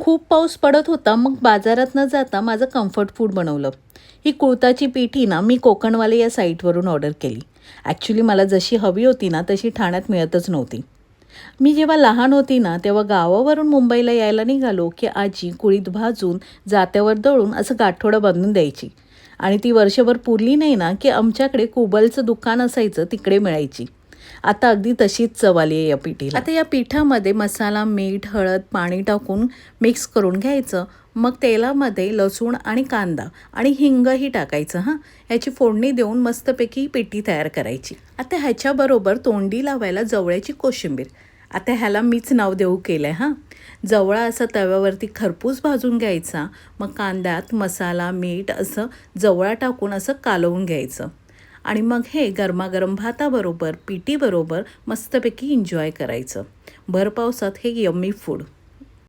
खूप पाऊस पडत होता मग बाजारात न जाता माझं कम्फर्ट फूड बनवलं. ही कुळताची पिठी ना मी कोकणवाले या साईटवरून ऑर्डर केली. ॲक्च्युली मला जशी हवी होती ना तशी ठाण्यात मिळतच नव्हती. मी जेव्हा लहान होती ना तेव्हा गावावरून मुंबईला यायला निघालो की आजी कुळीत भाजून जात्यावर दळून असं गाठोडं बांधून द्यायची. आणि ती वर्षभर पुरली नाही ना की आमच्याकडे कुबलचं दुकान असायचं तिकडे मिळायची. आता अगदी तशीच चव आली आहे या पिठीला. आता या पिठामध्ये मसाला मीठ हळद पाणी टाकून मिक्स करून घ्यायचं. मग तेलामध्ये लसूण आणि कांदा आणि हिंगही टाकायचं हां. ह्याची फोडणी देऊन मस्तपैकी पिठी तयार करायची. आता ह्याच्याबरोबर तोंडी लावायला जवळ्याची कोशिंबीर. आता ह्याला मीच नाव देऊ केलं आहे हां. जवळा असं तव्यावरती खरपूस भाजून घ्यायचा. मग कांद्यात मसाला मीठ असं जवळा टाकून असं कालवून घ्यायचं. आणि मग हे गरमागरम भाताबरोबर पिटीबरोबर मस्तपैकी एन्जॉय करायचं. भर पावसात हे यम्मी फूड